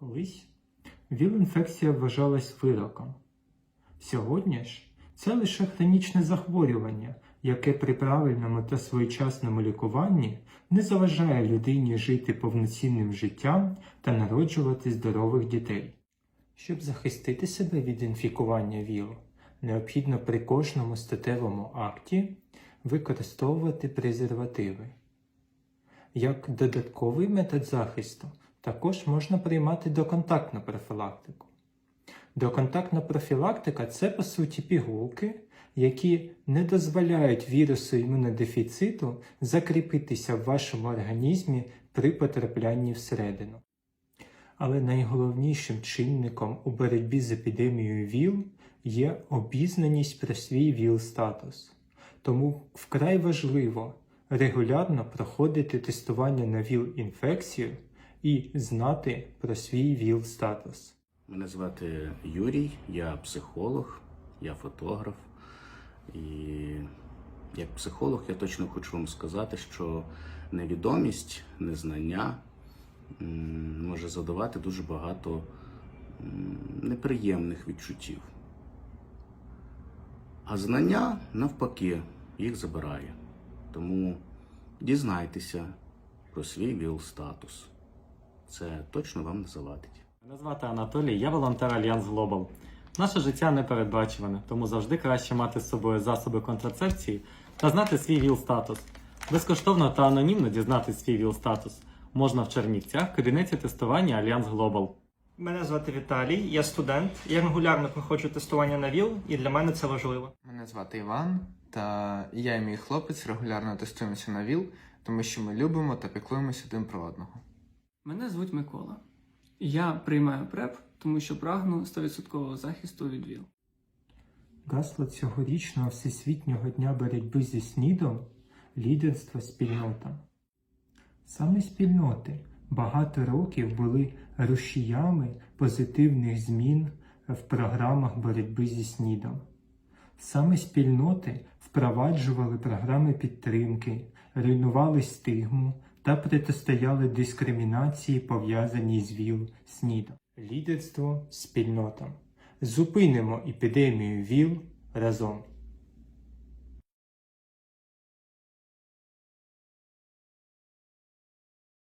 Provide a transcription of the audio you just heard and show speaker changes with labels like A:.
A: Колись ВІЛ-інфекція вважалась вироком. Сьогодні ж це лише хронічне захворювання, яке при правильному та своєчасному лікуванні не заважає людині жити повноцінним життям та народжувати здорових дітей. Щоб захистити себе від інфікування ВІЛ, необхідно при кожному статевому акті використовувати презервативи. Як додатковий метод захисту також можна приймати доконтактну профілактику. Доконтактна профілактика це по суті пігулки, які не дозволяють вірусу імунодефіциту закріпитися в вашому організмі при потраплянні всередину. Але найголовнішим чинником у боротьбі з епідемією ВІЛ є обізнаність про свій ВІЛ-статус. Тому вкрай важливо регулярно проходити тестування на ВІЛ-інфекцію і знати про свій ВІЛ-статус.
B: Мене звати Юрій, я психолог, я фотограф. І як психолог я точно хочу вам сказати, що невідомість, незнання може задавати дуже багато неприємних відчуттів. А знання, навпаки, їх забирає. Тому дізнайтеся про свій ВІЛ-статус. Це точно вам не завадить.
C: Мене звати Анатолій, я волонтер Альянс Глобал. Наше життя непередбачуване, тому завжди краще мати з собою засоби контрацепції та знати свій ВІЛ-статус. Безкоштовно та анонімно дізнатися свій ВІЛ-статус можна в Чернівцях в кабінеті тестування Альянс Глобал.
D: Мене звати Віталій, я студент. Я регулярно проходжу тестування на ВІЛ, і для мене це важливо.
E: Мене звати Іван, та я і мій хлопець регулярно тестуємося на ВІЛ, тому що ми любимо та піклуємося один про одного.
F: Мене звуть Микола. Я приймаю ПРЕП, тому що прагну 100% захисту від ВІЛ.
A: Гасло цьогорічного Всесвітнього дня боротьби зі СНІДом лідерство спільнота. Саме спільноти багато років були рушіями позитивних змін в програмах боротьби зі СНІДом. Саме спільноти впроваджували програми підтримки, руйнували стигму та протистояли дискримінації, пов'язаній з ВІЛ СНІДом. Лідерство спільнота. Зупинимо епідемію ВІЛ разом.